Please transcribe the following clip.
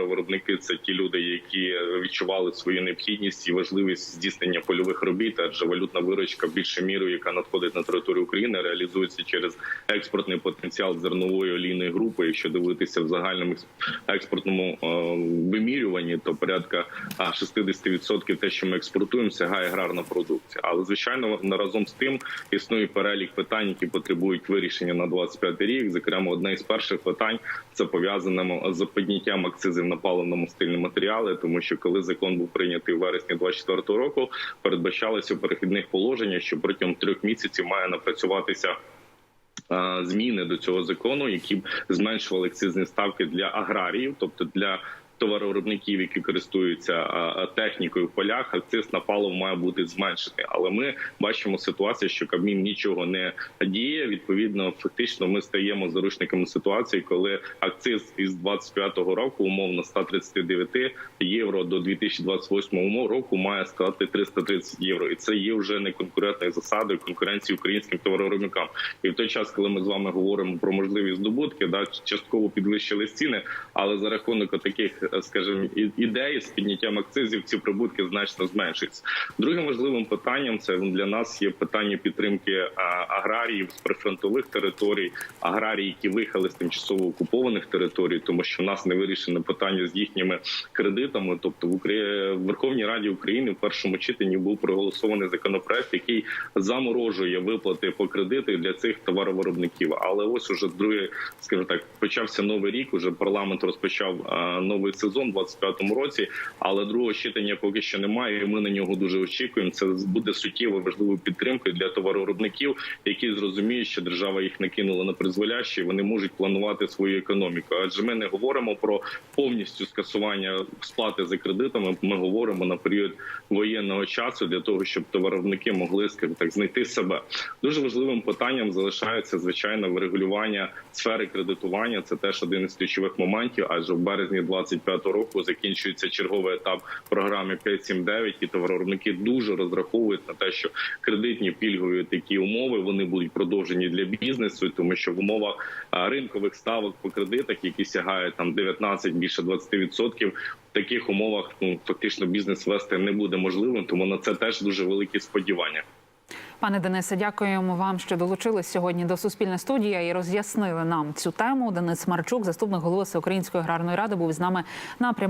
товаровиробники це ті люди, які відчували свою необхідність і важливість здійснення польових робіт, адже валютна виручка більше мірою, яка надходить на територію України, реалізується через експортний потенціал зернової олійної групи. Якщо дивитися в загальному експортному е, вимірюванні, то порядка а, 60% те, що ми експортуємо, сягає аграрна продукція. Але звичайно, разом з тим існує перелік питань, які потребують вирішення на 25 рік. Зокрема, одне із перших питань це пов'язане з підняттям акцизів на паливно-мастильні матеріали, тому що коли закон був прийнятий у вересні 24 року, передбачалося в перехідних положеннях, що протягом трьох місяців має напрацюватися. е, Зміни до цього закону, які б зменшували акцизні ставки для аграріїв, тобто для товаровиробників, які користуються технікою в полях, акциз на паливо має бути зменшений. Але ми бачимо ситуацію, що Кабмін нічого не діє. Відповідно, фактично, ми стаємо заручниками ситуації, коли акциз із 25-го року, умовно 139 євро до 2028 року, має стати 330 євро, і це є вже не конкурентною засадою конкуренції українським товаровиробникам. І в той час, коли ми з вами говоримо про можливі здобутки, да частково підвищили ціни, але за рахунок таких, скажімо, і- ідей з підняттям акцизів ці прибутки значно зменшуються. Другим важливим питанням це для нас є питання підтримки аграріїв з прифронтових територій, аграрії, які виїхали з тимчасово окупованих територій, тому що в нас не вирішено питання з їхніми кредитами. Тобто в Украї- в Верховній Раді України в першому читанні був проголосований законопроект, який заморожує виплати по кредитах для цих товаровиробників. Але ось уже другий, скажімо так, почався новий рік. Уже парламент розпочав новий сезон у 25-му році. Але другого читання поки що немає. і Ми на нього дуже очікуємо. Це буде суттєво важливою підтримкою для товаровиробників, які зрозуміють, що держава їх не кинула на призволяще. Вони можуть планувати свою економіку. Адже ми не говоримо про повністю скасування сплати за кредитами. Ми говоримо на період воєнного часу для того, щоб товаровники могли так знайти себе. Дуже важливим питанням залишається звичайно врегулювання сфери кредитування. Це теж один із ключових моментів. Адже в березні 25-го року закінчується черговий етап програми 5.7.9, і товаровиробники дуже розраховують на те, що кредитні пільгові такі умови вони будуть продовжені для бізнесу, тому що в умовах ринкових ставок по кредитах, які сягають там 19, більше 20%, в таких умовах ну фактично бізнес вести не буде можливим. Тому на це теж дуже великі сподівання. Пане Денисе, дякуємо вам, що долучились сьогодні до Суспільної студії і роз'яснили нам цю тему. Денис Марчук, заступник голови Всеукраїнської аграрної ради, був з нами на